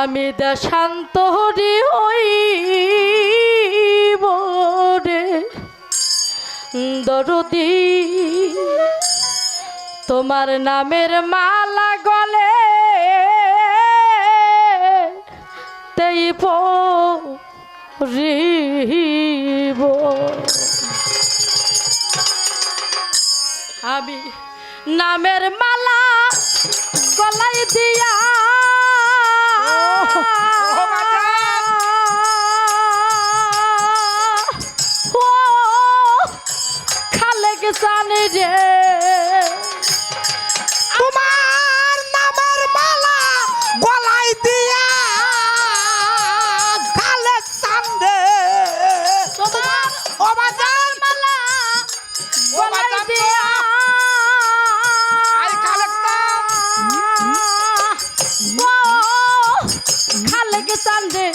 আমি দেশান্ত হরি হই রে। দরদি, তোমার নামের মালা গলে তেই পরিব আমি নামের মালা গলাই দিয়া ও রে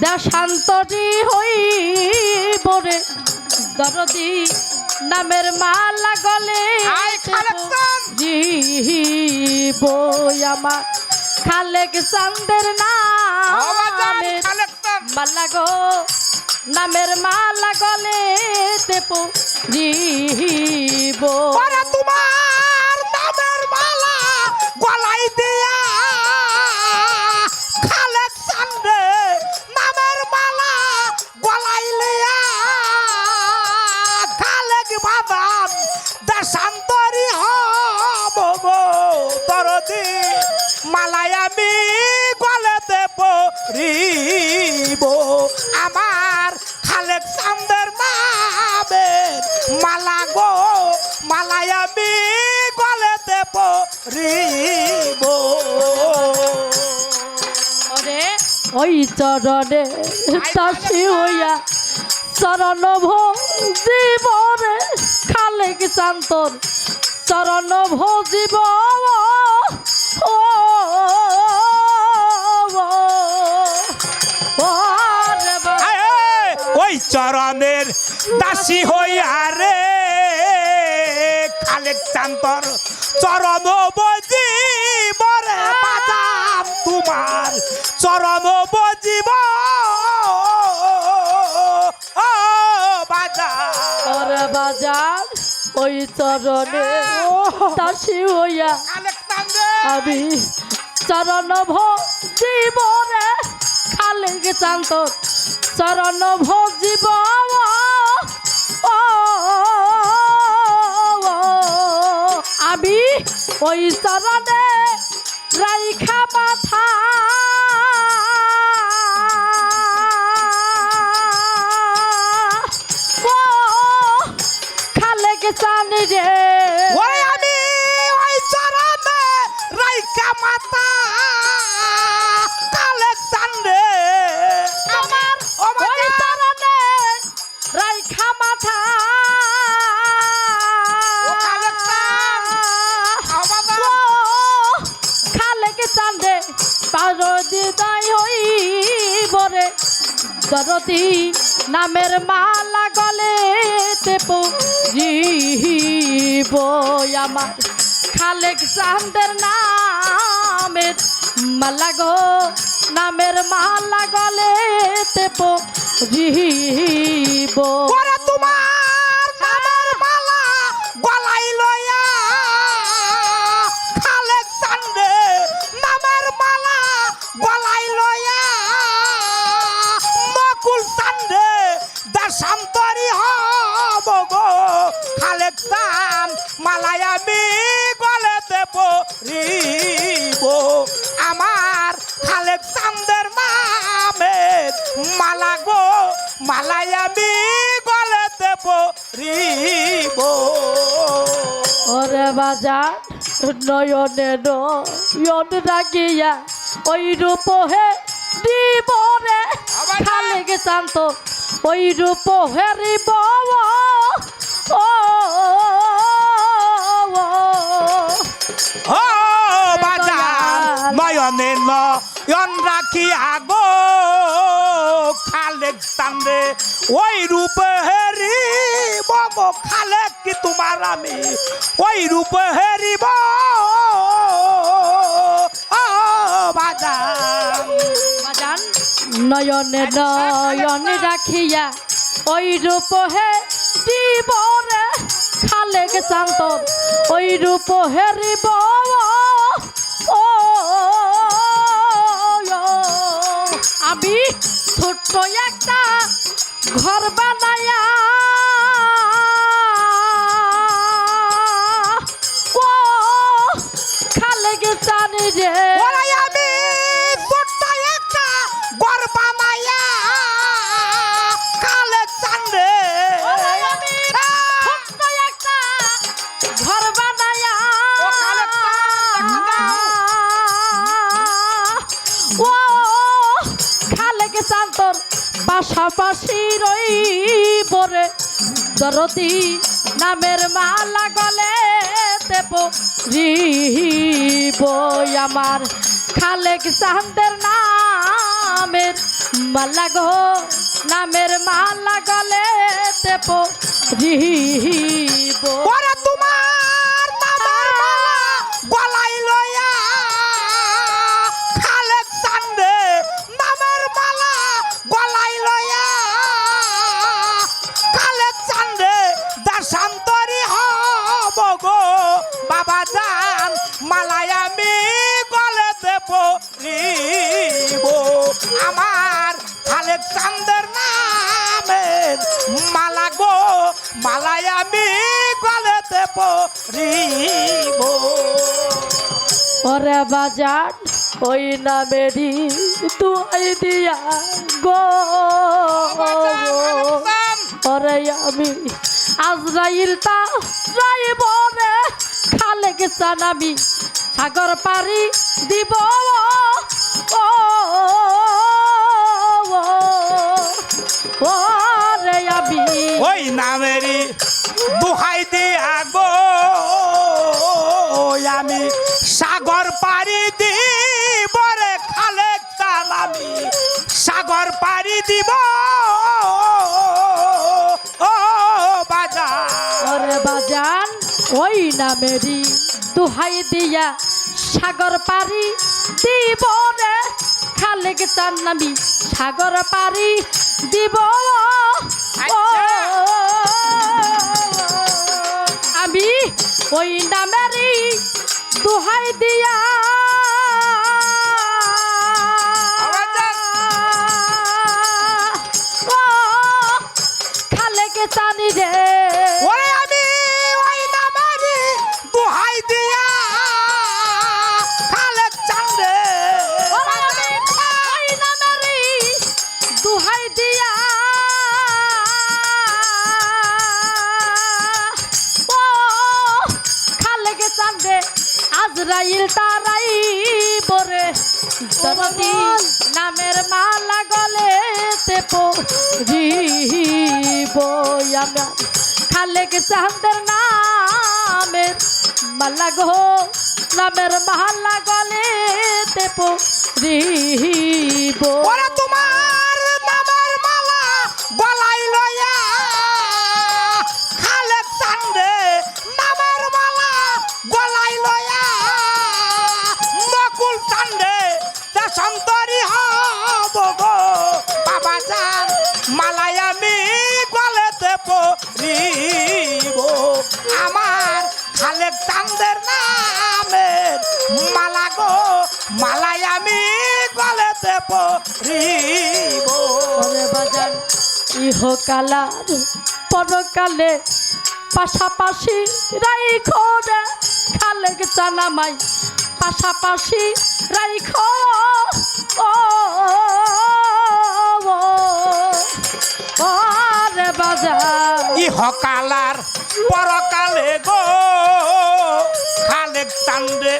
দেশান্তরি হই বরে। দরদি নামের মালা গলে। জীব আমার। খালেক চান্দের নামের মালা গো নামের মালা গলে দেবো ওরে তোমার রিব আমার খালেক চান্দের নামের মালা গো মালায় আমি গলে দেব রিব ওরে ওই চরণে দাসী হইয়া চরণ ভোজিব রে খালেক চান্তর চরণ ভোজিব। ও ও চরণের দাসী হইয়া রে খালেক চান্তর চরণ বজিব রে বাদাম তোমার চরণ বজিব। ও বাজার। বাজার ওই চরণে দাসী হইয়া খালেক আমি চরণ ভোজিব রে খালে চান্ত চরণ ভজিব। আমি ওই চরণে রাইখা দরদি নামের মালা গলে তেপো জীব আমার। খালেক চান্দের নামের মালা গো, নামের মালা গলে তেপো ওরে তোমার! মালায় আমি গলে দেব ওরে বাজার নয়নে নয়ন রাখিয়া ওই রূপ হে দিব রে। খালে গে শান্ত ওই রূপ হেরিব ও বাজার নয়নে নয়ন রাখিয়া গো খালেক চান্দে ওই রূপ হেরি বগ খালেক কি তোমার আমি। ওই রূপ হেরিব ও বাজান। নয়নে নয়নে রাখিয়া, ওই রূপ হে দিবরে খালে গে চান্তর ওই রূপ হেরিব আমি ছোট্ট একটা ঘর বানায়া। ও খালে গেছানি রে পাশাপাশি রই পরে দরদি নামের মালা গলে দেব রিব আমার খালেক চান্দের নামের মালা গো। নামের মালা গলে দেব রিব মালা গো, মালায় আমি গলে দেব, রিব। ওরে বাজার ওই নামেরই তুই দিয়া গো। ওরে আমি আজরাইল তা রাইব রে খালে গেছান আমি সাগর পারি দিব পাড়ি দিব। ও বাজার বাজান ওই নামেরই দুহাই দিয়া সাগর পারি দিব রে। খালে চান নামি সাগর পারি দিব। আমি ওই নামেরই দুহাই দিয়া আজরাইল তারাই পরে দরদি নামের মালা গলে তেপো রিব আমরা। খালে গে চান্দের নামের মালা গো নামের মালা গলে তেপো আমার খালে চান্দের নামের মালা গো মালাই আমি গলেতে পরিব বাজান ইহকালার পরকালে পাশাপাশি রাইখো রে খালে চানামাই পাশাপাশি রাইখো। ও ও, রে বাজান। ইহকালার পরকালে গো খালেক চান্দে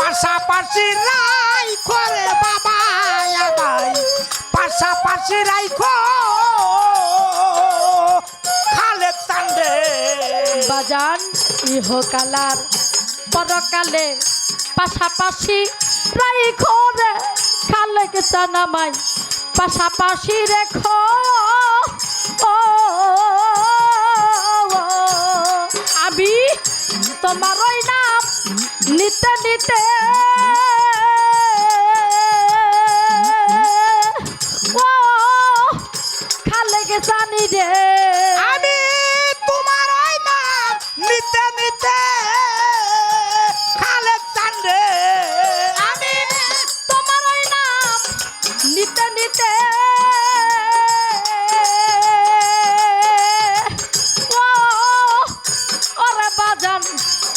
পাশাপাশি রাই করে বাবা ভাই পাশাপাশি রাইখো খালেক চান্দে। বাজান ইহকালার পরকালে পাশাপাশি রাইখো রে খালে চানামাই। পাশাপাশি রেখো আমি তোমার ওই নাম নিতে নিতে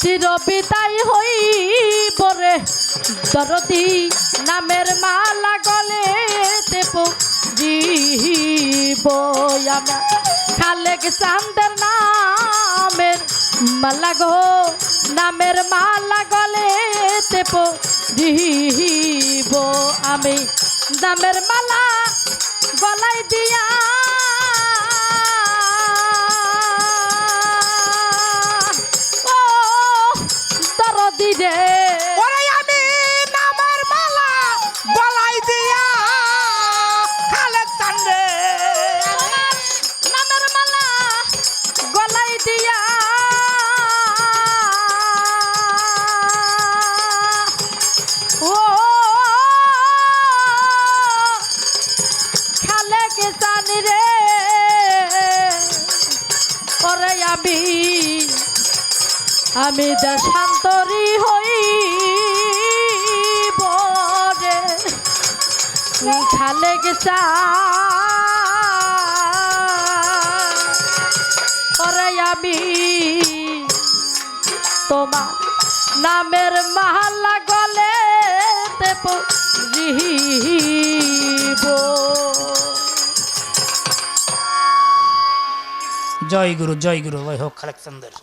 চির বিদায় হই বরে দরদি নামের মালা গলে দেব জীব খালেক চান্দের নামের মালা গো, নামের মালা গলে দেব দিব আমি। নামের মালা আমি দেশান্তরি হই বরে খালে গেছা আমি তোমার নামের মাহাল্লা গলে জয় গুরু জয় গুরু, ওই হোক, খালেক চান্দের